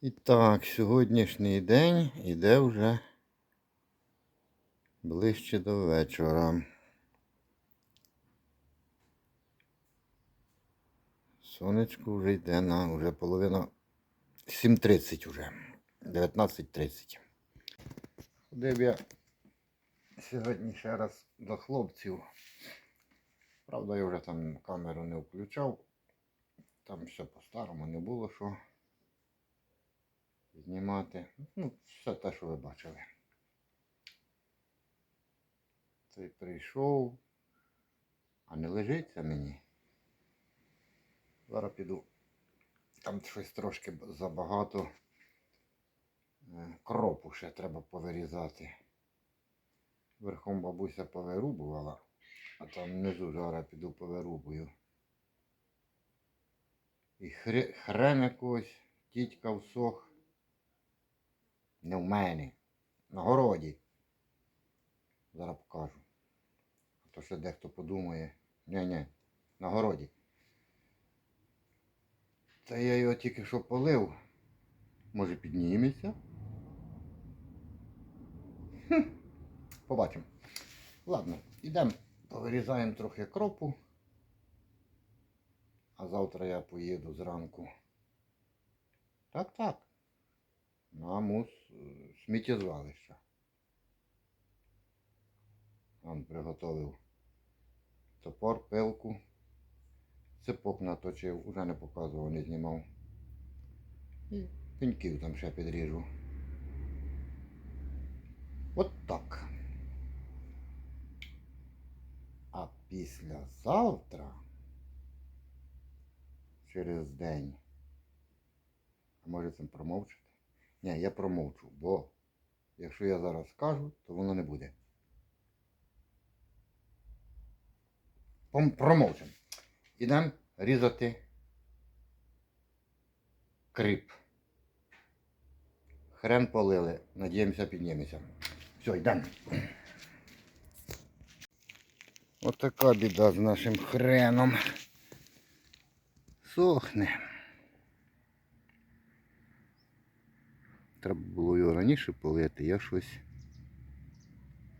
І так, сьогоднішній день іде вже ближче до вечора. Сонечко вже йде на вже половина 7.30 вже. 19.30. Ходив я сьогодні ще раз до хлопців. Правда, я вже там камеру не включав. Там все по-старому не було що знімати. Ну, все те, що ви бачили. Цей прийшов, а не лежиться мені. Зараз піду. Там щось трошки забагато. Е, Кропу ще треба повирізати. Верхом бабуся повирубувала, а там внизу зараз піду повирубую. І хрен якогось, тітька всох. Не в мене. На городі. Зараз покажу. А то ще дехто подумає. Ні-ні, на городі. Та я його тільки що полив. Може підніметься. Хм. Побачимо. Ладно, йдемо, повирізаємо трохи кропу. А завтра я поїду зранку. Так, так. На мус е, сміттєзвалища. Он приготовив топор, пилку. Цепок наточив, уже не показував, не знімав. І пеньків там ще підріжу. От так. А післязавтра, через день, а може це промовчати? Ні, я промовчу, бо якщо я зараз скажу, то воно не буде. Промовчимо. Ідемо різати кріп. Хрен полили. Надіємося, підніметься. Все, йдемо. Отака біда з нашим хреном. Сохне. Треба було його раніше полити, я щось.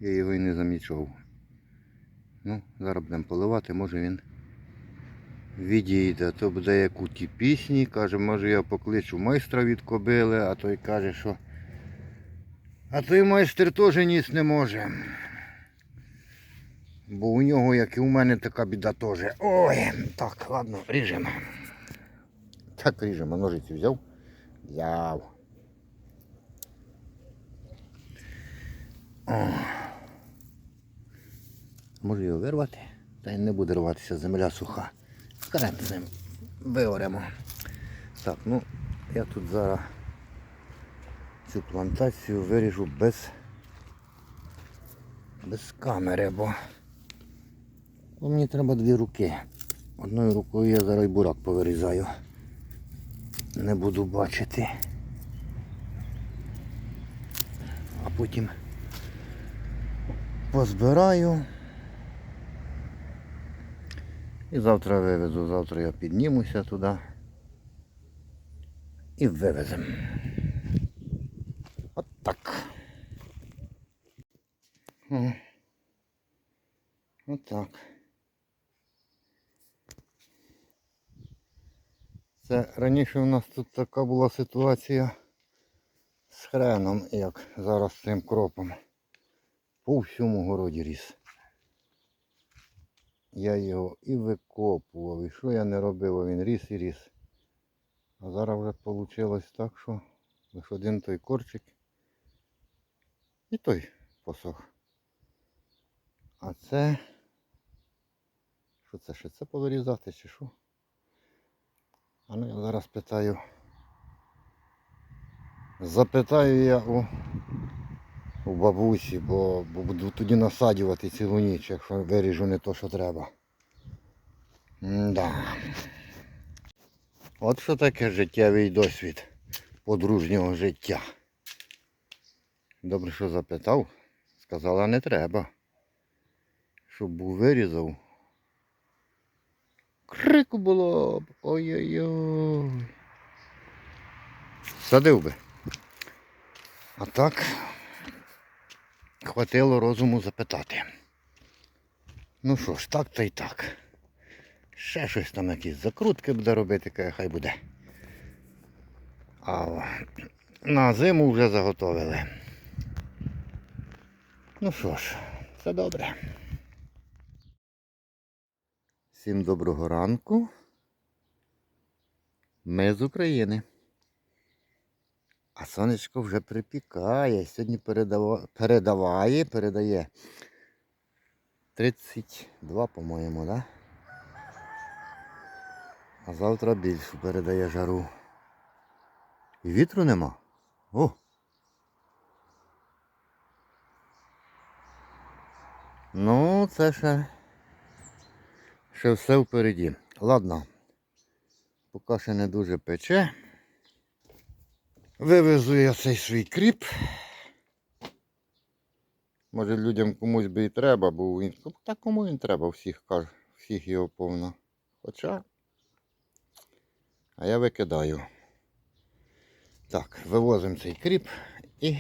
Я його і не замічав. Ну, зараз будемо поливати, може він відійде. То буде як у ті пісні, каже, може я покличу майстра від кобили, а той каже, що. А той майстер теж ніс не може. Бо у нього, як і у мене, така біда теж. Ой, так, ладно, ріжемо. Так, ріжемо, ножиці взяв. Взяв. Може його вирвати? Та й не буде рватися, земля суха. Хрен з ним виоремо. Так, ну я тут зараз цю плантацію виріжу без, без камери, бо, бо мені треба дві руки. Одною рукою я зараз бурак повирізаю. Не буду бачити. А потім позбираю. І завтра вивезу, завтра я піднімуся туди і вивеземо. От так. От так. Це раніше у нас тут така була ситуація з хреном, як зараз з цим кропом. По всьому городі ріс. Я його і викопував, і що я не робив, а він ріс і ріс. А зараз вже вийшло так, що лише один той корчик і той посох. А це... Що це ще? Це повирізати чи що? А ну я зараз питаю. Запитаю я у, у бабусі, бо, буду тоді насаджувати цілу ніч, якщо виріжу не то, що треба. Да. От що таке життєвий досвід подружнього життя. Добре, що запитав. Сказала, не треба. Щоб був вирізав. Крику було б. Ой-ой-ой. Садив би. А так хватило розуму запитати. Ну що ж, так та й так. Ще щось там якісь закрутки буде робити, хай буде. А на зиму вже заготовили. Ну що ж, все добре. Всім доброго ранку. Ми з України. А сонечко вже припікає. Сьогодні передава... передаває, передає 32, по-моєму, да? А завтра більше передає жару. І вітру нема. О! Ну, це ще, ще все впереді. Ладно, поки ще не дуже пече. Вивезу я цей свій кріп. Може людям комусь би і треба, бо він. Та кому він треба, всіх каже, всіх його повно. Хоча. А я викидаю. Так, вивозимо цей кріп і.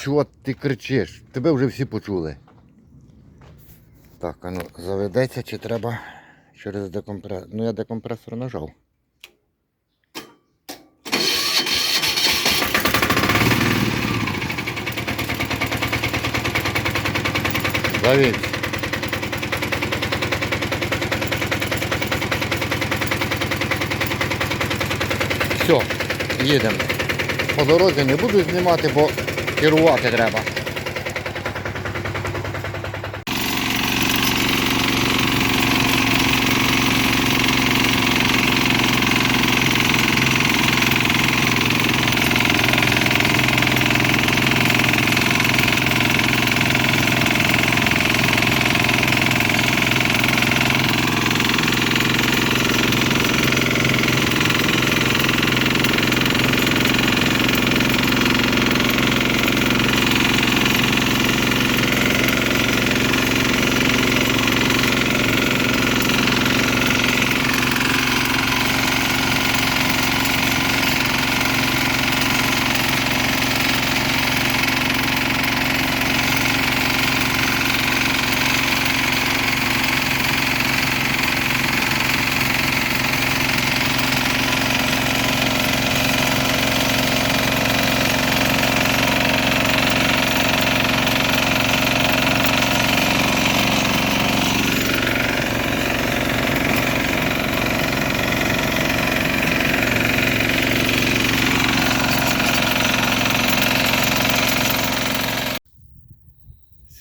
Чого ти кричиш? Тебе вже всі почули. Так, а ну заведеться чи треба через декомпресор. Ну я декомпресор нажав. Завідь. Все, їдемо. По дорозі не буду знімати, бо керувати треба.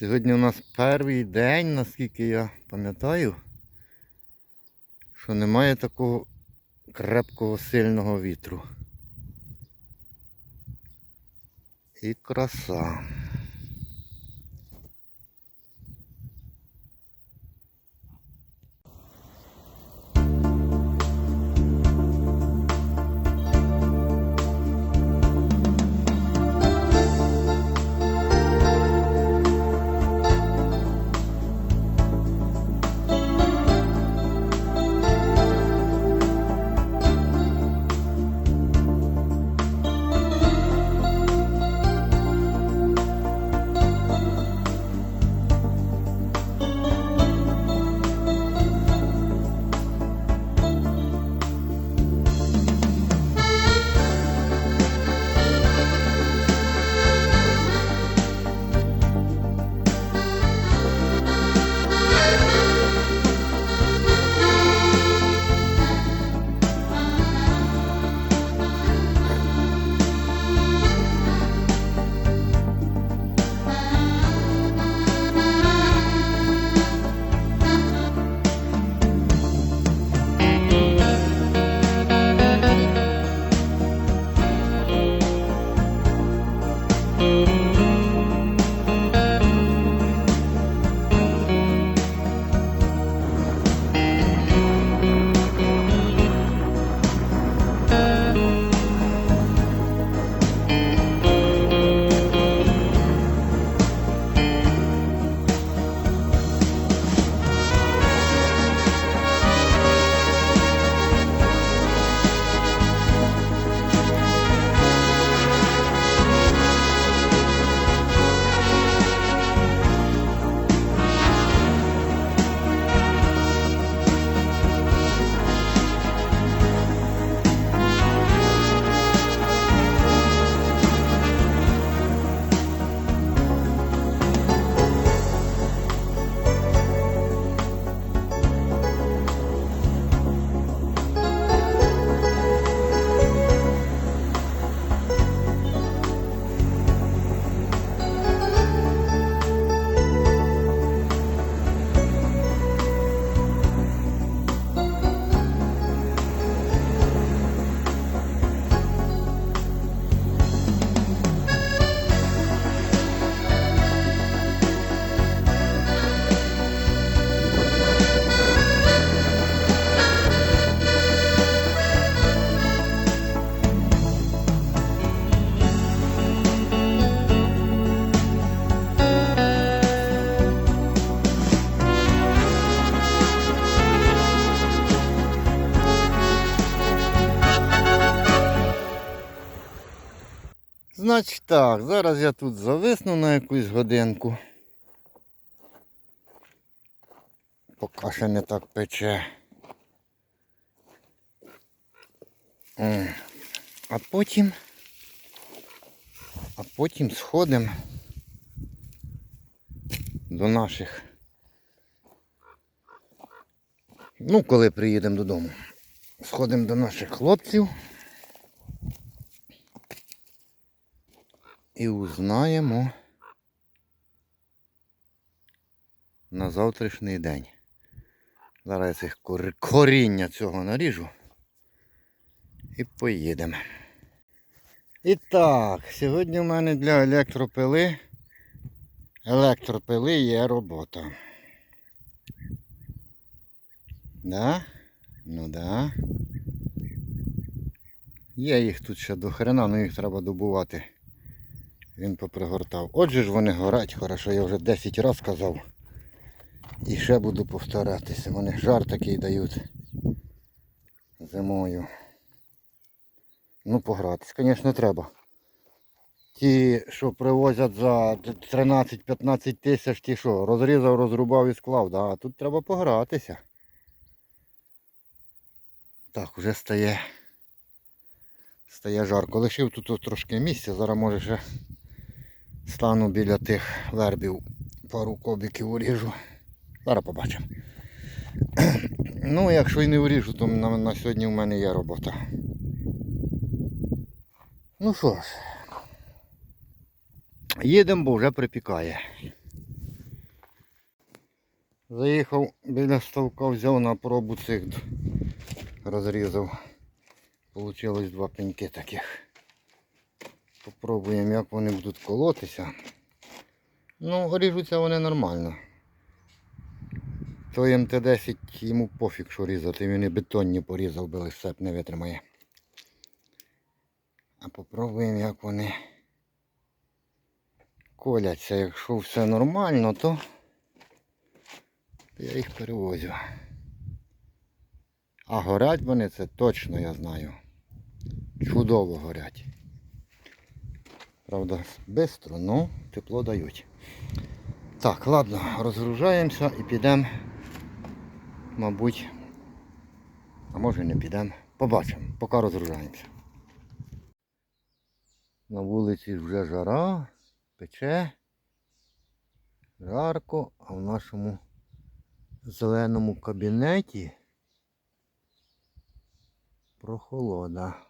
Сьогодні у нас перший день, наскільки я пам'ятаю, що немає такого крепкого сильного вітру. І краса. Так, зараз я тут зависну на якусь годинку. Поки ще не так пече. А потім. А потім сходимо до наших. Ну, коли приїдемо додому. Сходимо до наших хлопців. І узнаємо на завтрашній день. Зараз я цих кор- коріння цього наріжу і поїдемо. І так, сьогодні в мене для електропили електропили є робота. Да? Ну да. Є їх тут ще до хрена, але їх треба добувати. Він попригортав. Отже ж вони горять, хорошо, я вже 10 разів казав. І ще буду повторятися. Вони жар такий дають зимою. Ну, погратись, звісно, треба. Ті, що привозять за 13-15 тисяч, ті що, розрізав, розрубав і склав, да? а тут треба погратися. Так, вже стає. Стає жарко. Лишив тут трошки місця, зараз може ще стану біля тих вербів, пару кобиків уріжу. Зараз побачимо. Ну, якщо і не уріжу, то на, на сьогодні в мене є робота. Ну що ж, їдемо, бо вже припікає. Заїхав біля ставка, взяв на пробу цих розрізав. Получилось два пеньки таких. Попробуємо, як вони будуть колотися. Ну, ріжуться вони нормально. Той МТ-10 йому пофіг, що різати, він і бетонні порізав, би лише не витримає. А попробуємо, як вони коляться. Якщо все нормально, то я їх перевозю. А горять вони, це точно я знаю. Чудово горять. Правда, швидко, ну тепло дають. Так, ладно, розгружаємося і підемо, мабуть, а може не підемо. Побачимо, поки розгружаємося. На вулиці вже жара, пече, жарко, а в нашому зеленому кабінеті прохолода.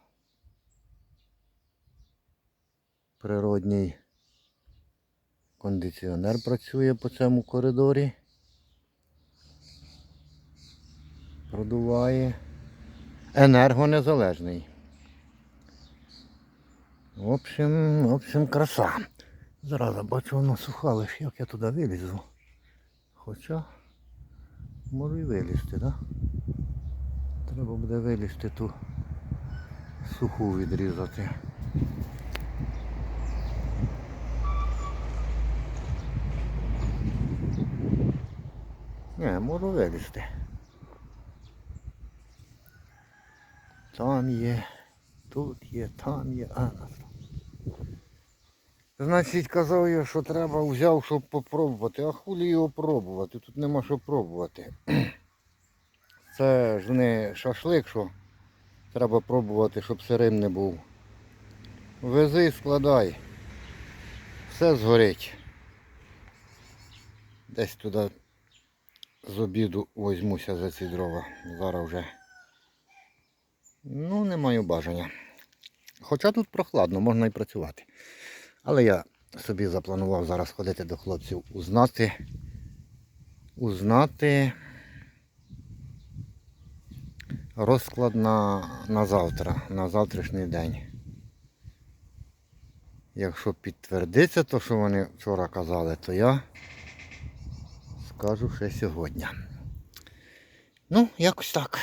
Природній кондиціонер працює по цьому коридорі. Продуває. Енергонезалежний. В общем, в общем, краса. Зараз бачу, воно суха, як я туди вилізу. Хоча можу і вилізти. Да? Треба буде вилізти ту суху відрізати. Не, можу вилізти. Там є, тут є, там є, а на Значить, казав я, що треба взяв, щоб попробувати. А хулі його пробувати? Тут нема що пробувати. Це ж не шашлик, що треба пробувати, щоб сирим не був. Вези складай. Все згорить. Десь туди з обіду возьмуся за ці дрова. Зараз вже. Ну, не маю бажання. Хоча тут прохладно, можна і працювати. Але я собі запланував зараз ходити до хлопців, узнати, узнати розклад на, на завтра, на завтрашній день. Якщо підтвердиться те, що вони вчора казали, то я скажу ще сьогодні. Ну, якось так.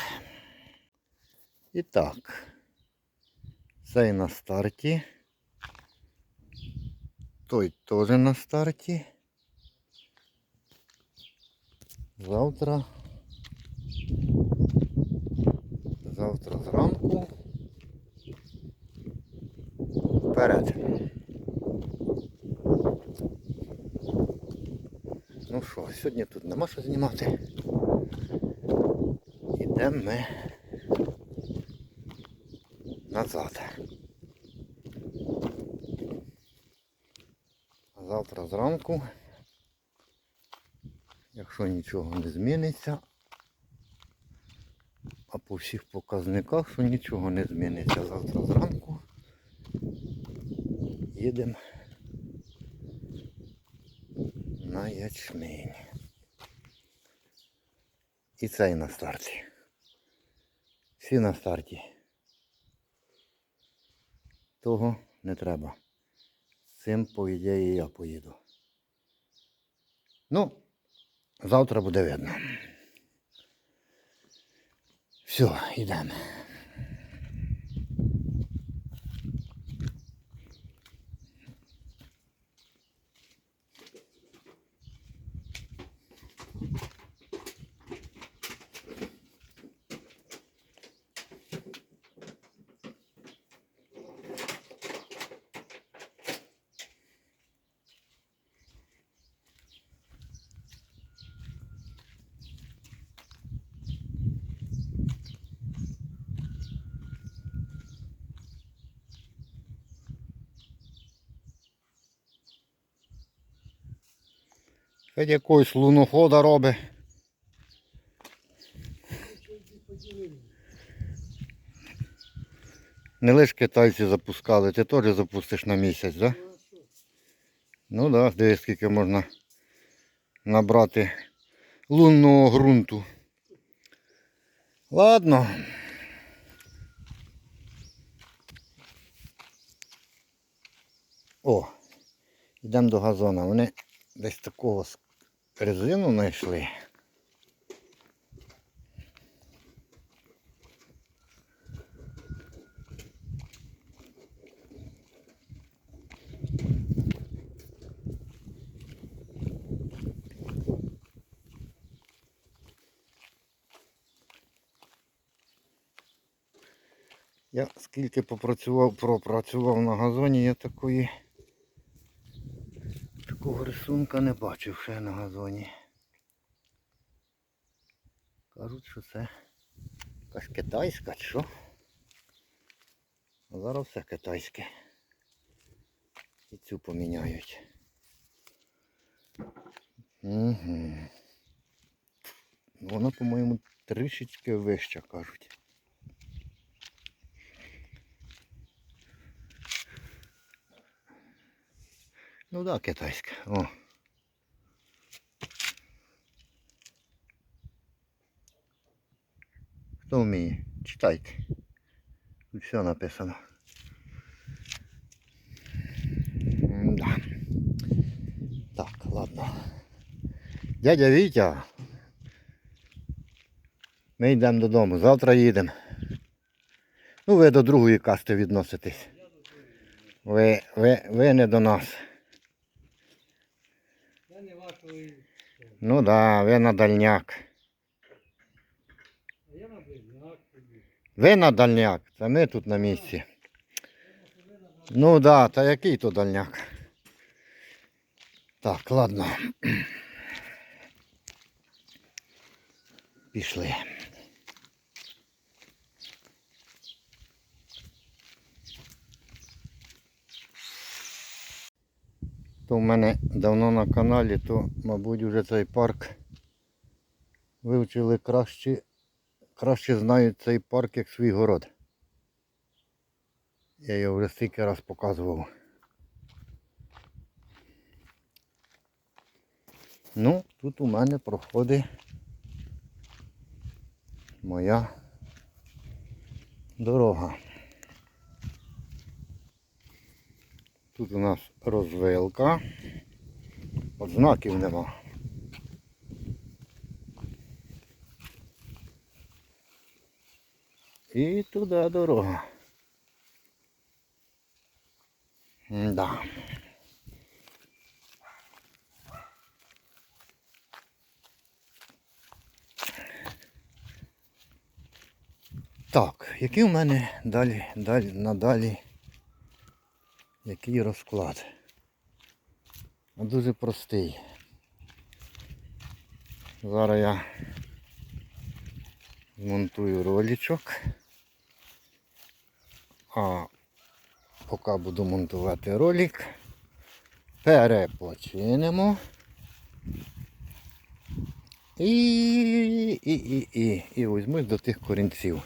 І так. Цей на старті. Той теж на старті. Завтра. Завтра зранку. Вперед. Що, сьогодні тут нема що знімати. Ідемо ми назад. Завтра зранку, якщо нічого не зміниться, а по всіх показниках, що нічого не зміниться завтра зранку, їдемо на ячмінь. І цей на старті. Всі на старті. Того не треба. Цим, по ідеї, я поїду. Ну, завтра буде видно. Все, йдемо. Хоч якогось лунохода робить. Не лише китайці запускали, ти теж запустиш на місяць, так? Да? Ну так, да, дивись, скільки можна набрати лунного ґрунту. Ладно. О, йдемо до газона. Вони десь такого резину знайшли. Я скільки попрацював, пропрацював на газоні, я такої такого рисунка не бачив ще на газоні. Кажуть, що це якась китайська чи що. Зараз все китайське. І цю поміняють. Угу. Вона, по-моєму, трішечки вища, кажуть. Ну да, китайська. О. Хто вміє? Читайте. Тут все написано. Да. Так, ладно. Дядя Вітя. Ми йдемо додому. Завтра їдемо. Ну, ви до другої касти відноситесь. Ви, ви, ви не до нас. Я не вашої. Ну да, ви на дальняк. Ви на дальняк, це ми тут на місці. Ну да, та який то дальняк? Так, ладно. Пішли. То в мене давно на каналі, то, мабуть, вже цей парк вивчили краще краще знають цей парк як свій город. Я його вже стільки раз показував. Ну, тут у мене проходить моя дорога. Тут у нас розвилка. От знаків нема. І туди дорога. Да. Так, який у мене далі, далі, надалі, який розклад? Дуже простий. Зараз я змонтую ролічок. А поки буду монтувати ролик, перепочинемо. І, і, і, і, і візьмусь до тих корінців.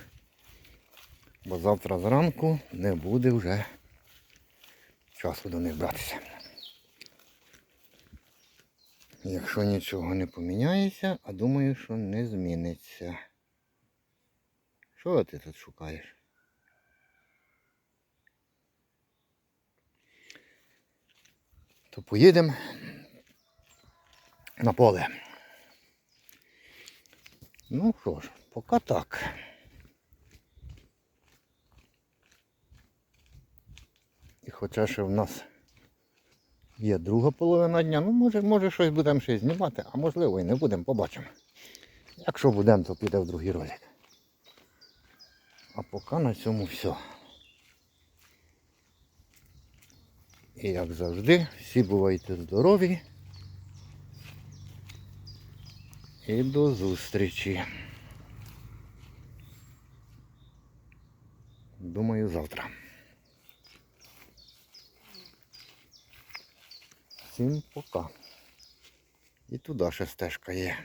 Бо завтра зранку не буде вже часу до них братися. Якщо нічого не поміняється, а думаю, що не зміниться. Що ти тут шукаєш? То поїдемо на поле. Ну що ж, поки так. І хоча ще в нас є друга половина дня, ну може, може щось будемо ще знімати, а можливо і не будемо, побачимо. Якщо будемо, то піде в другий ролик. А поки на цьому все. І як завжди, всі бувайте здорові. І до зустрічі. Думаю, завтра. Всім пока. І туди ще стежка є.